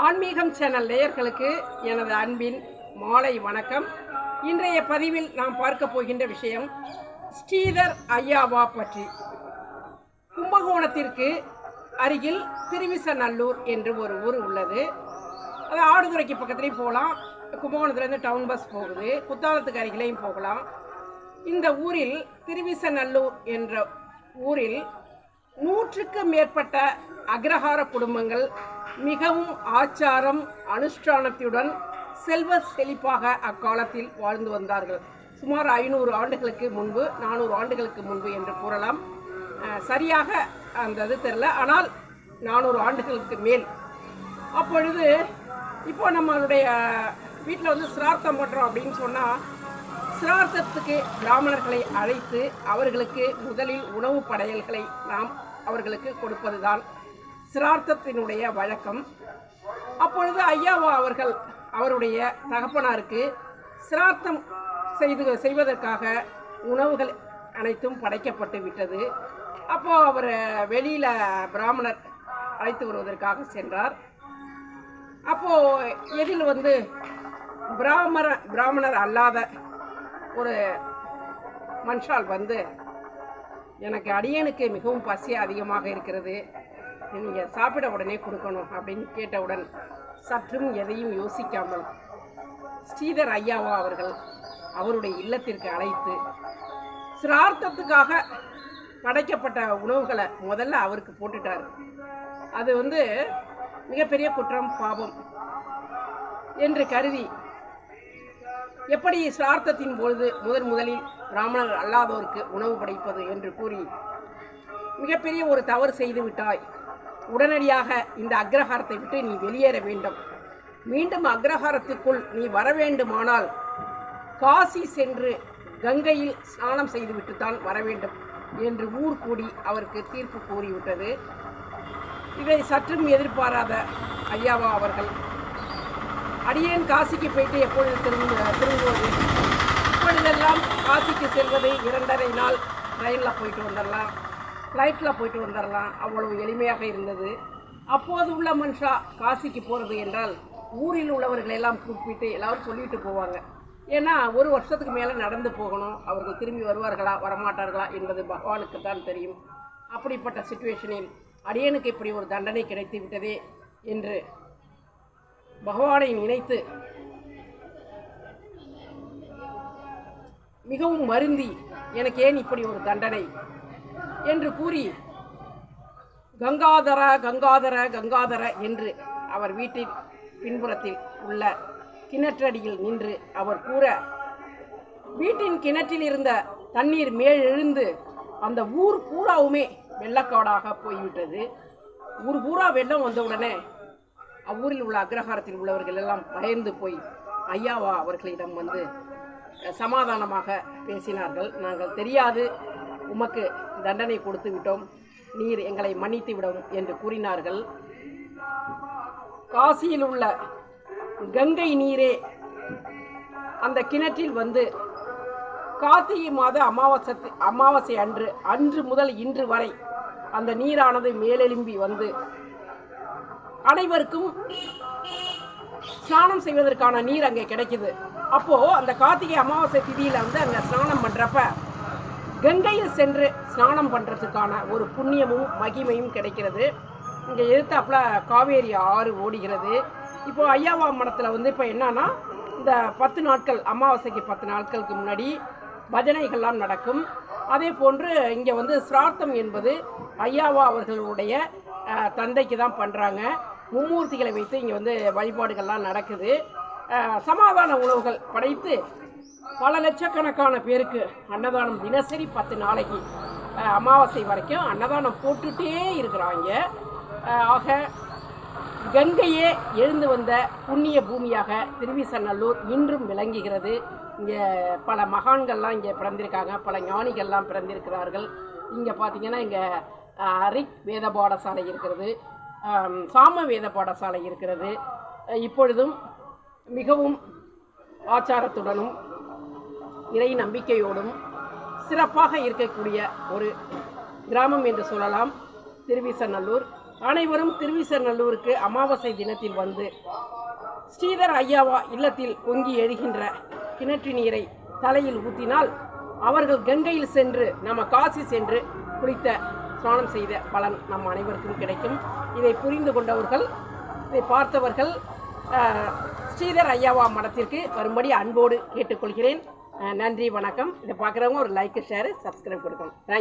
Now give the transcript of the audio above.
ஆன்மீகம் சேனல் நேயர்களுக்கு எனது அன்பின் மாலை வணக்கம். இன்றைய பதிவில் நாம் பார்க்க போகின்ற விஷயம் ஸ்ரீதர் ஐயாவா பற்றி. கும்பகோணத்திற்கு அருகில் திருவிசநல்லூர் என்று ஒரு ஊர் உள்ளது. அது ஆடுதுறைக்கு பக்கத்துலேயும் போகலாம். கும்பகோணத்துலேருந்து டவுன் பஸ் போகுது. குத்தாலத்துக்கு அருகிலையும் போகலாம். இந்த ஊரில் திருவிசநல்லூர் என்ற ஊரில் நூற்றுக்கு மேற்பட்ட அக்ரஹார குடும்பங்கள் மிகவும் ஆச்சாரம் அனுஷ்டானத்துடன் செல்வ செழிப்பாக அக்காலத்தில் வாழ்ந்து வந்தார்கள். சுமார் ஐநூறு ஆண்டுகளுக்கு முன்பு நானூறு ஆண்டுகளுக்கு முன்பு என்று கூறலாம். சரியாக அந்த இது தெரில ஆனால் நானூறு ஆண்டுகளுக்கு மேல். அப்பொழுது இப்போ நம்மளுடைய வீட்டில் வந்து சிரார்த்தம் பண்ணுறோம் அப்படின்னு சொன்னால் சிரார்த்தத்துக்கு பிராமணர்களை அழைத்து அவர்களுக்கு முதலில் உணவு படையல்களை நாம் அவர்களுக்கு கொடுப்பதுதான் சிரார்த்தத்தினுடைய வழக்கம். அப்பொழுது ஐயாவா அவர்கள் அவருடைய தகப்பனாருக்கு சிரார்த்தம் செய்து செய்வதற்காக உணவுகள் அனைத்தும் படைக்கப்பட்டு விட்டது. அப்போ அவர் வெளியில் பிராமணர் அழைத்து வருவதற்காக சென்றார். அப்போ எதில் வந்து பிராமண பிராமணர் அல்லாத ஒரு மனுஷால் வந்து எனக்கு அடியனுக்கு மிகவும் பசி அதிகமாக இருக்கிறது. நீங்கள் சாப்பிட உடனே கொடுக்கணும் அப்படின்னு கேட்டவுடன் சற்றும் எதையும் யோசிக்காமல் ஸ்ரீதர் ஐயாவா அவர்கள் அவருடைய இல்லத்திற்கு அழைத்து சிரார்த்தத்துக்காக படைக்கப்பட்ட உணவுகளை முதல்ல அவருக்கு போட்டுட்டார். அது வந்து மிகப்பெரிய குற்றம் பாவம் என்று கருதி எப்படி சிரார்த்தத்தின் பொழுது முதன் முதலில் பிராமணர் அல்லாதோருக்கு உணவு படைப்பது? என்று கூறி மிகப்பெரிய ஒரு தவறு செய்து விட்டாய். உடனடியாக இந்த அக்ரஹாரத்தை விட்டு நீ வெளியேற வேண்டும். மீண்டும் அக்ரஹாரத்துக்குள் நீ வர வேண்டுமானால் காசி சென்று கங்கையில் ஸ்நானம் செய்துவிட்டு தான் வர வேண்டும் என்று ஊர் கூடி அவருக்கு தீர்ப்பு கூறிவிட்டது. இதை சற்றும் எதிர்பாராத ஐயாவா அவர்கள் அடியேன் காசிக்கு போயிட்டு எப்பொழுது திரும்ப திரும்புவது? இப்பொழுதெல்லாம் காசிக்கு செல்வது இரண்டரை நாள் ட்ரெயினில் போயிட்டு வந்துடலாம் ஃப்ளைட்டில் போயிட்டு வந்துடலாம் அவ்வளவு எளிமையாக இருந்தது. அப்போது உள்ள மனுஷா காசிக்கு போகிறது என்றால் ஊரில் உள்ளவர்களை எல்லாம் கூப்பிட்டு எல்லாரும் சொல்லிட்டு போவாங்க. ஏன்னா ஒரு வருஷத்துக்கு மேலே நடந்து போகணும். அவர்கள் திரும்பி வருவார்களா வரமாட்டார்களா என்பது பகவானுக்கு தான் தெரியும். அப்படிப்பட்ட சுச்சுவேஷனில் அடியனுக்கு இப்படி ஒரு தண்டனை கிடைத்து விட்டதே என்று பகவானை நினைத்து மிகவும் வருந்தி எனக்கு ஏன் இப்படி ஒரு தண்டனை என்று கூறி கங்காதர கங்காதர கங்காதர என்று அவர் வீட்டின் பின்புறத்தில் உள்ள கிணற்றடியில் நின்று அவர் கூற வீட்டின் கிணற்றில் இருந்த தண்ணீர் மேலெழுந்து அந்த ஊர் பூராவுமே வெள்ளக்காடாக போய்விட்டது. ஊர் பூரா வெள்ளம் வந்தவுடனே அவ்வூரில் உள்ள அக்ரஹாரத்தில் உள்ளவர்கள் எல்லாம் பயந்து போய் ஐயாவா அவர்களிடம் வந்து சமாதானமாக பேசினார்கள். நாங்கள் தெரியாது. உமக்கு தண்டனை கொடுத்து விட்டோம் நீர் எங்களை மன்னித்து விடும் என்று கூறினார்கள். காசியில் உள்ள கங்கை நீரே அந்த கிணற்றில் வந்து கார்த்திகை மாத அமாவாசை அமாவாசை அன்று அன்று முதல் இன்று வரை அந்த நீரானது மேலெலும்பி வந்து அனைவருக்கும் ஸ்நானம் செய்வதற்கான நீர் அங்கே கிடைக்குது. அப்போது அந்த கார்த்திகை அமாவாசை திதியில் வந்து அங்கே ஸ்நானம் பண்ணுறப்ப கங்கையில் சென்று ஸ்நானம் பண்ணுறதுக்கான ஒரு புண்ணியமும் மகிமையும் கிடைக்கிறது. இங்கே எதிர்த்தாப்புல காவேரி ஆறு ஓடுகிறது. இப்போ ஐயாவா மடத்தில் வந்து இப்போ என்னன்னா இந்த பத்து நாட்கள் அமாவாசைக்கு பத்து நாட்களுக்கு முன்னாடி பஜனைகள்லாம் நடக்கும். அதே போன்று இங்கே வந்து சிரார்த்தம் என்பது ஐயாவா அவர்களுடைய தந்தைக்கு தான் பண்ணுறாங்க மும்மூர்த்திகளை வைத்து இங்கே வந்து வழிபாடுகள்லாம் நடக்குது. சமாதான உணவுகள் படைத்து பல லட்சக்கணக்கான பேருக்கு அன்னதானம் தினசரி பத்து நாளைக்கு அமாவாசை வரைக்கும் அன்னதானம் போட்டுகிட்டே இருக்கிறாங்க. ஆக கங்கையே எழுந்து வந்த புண்ணிய பூமியாக திருவிசநல்லூர் இன்றும் விளங்குகிறது. இங்கே பல மகான்கள்லாம் இங்கே பிறந்திருக்காங்க பல ஞானிகள்லாம் பிறந்திருக்கிறார்கள். இங்கே பார்த்தீங்கன்னா இங்கே ரிக் வேத பாடசாலை இருக்கிறது சாம வேத பாடசாலை இருக்கிறது. இப்பொழுதும் மிகவும் ஆச்சாரத்துடனும் இறை நம்பிக்கையோடும் சிறப்பாக இருக்கக்கூடிய ஒரு கிராமம் என்று சொல்லலாம். திருவிசநல்லூர். அனைவரும் திருவிசநல்லூருக்கு அமாவாசை தினத்தில் வந்து ஸ்ரீதர் ஐயாவா இல்லத்தில் பொங்கி எழுகின்ற கிணற்று நீரை தலையில் ஊற்றினால் அவர்கள் கங்கையில் சென்று நம்ம காசி சென்று குளித்த ஸ்நானம் செய்த பலன் நம் அனைவருக்கும் கிடைக்கும். இதை புரிந்து கொண்டவர்கள் இதை பார்த்தவர்கள் ஸ்ரீதர் ஐயாவா மடத்திற்கு வரும்படி அன்போடு கேட்டுக்கொள்கிறேன். நன்றி வணக்கம். இதை பார்க்குறவங்க ஒரு லைக்கு ஷேர் சப்ஸ்கிரைப் கொடுக்கணும். தேங்க்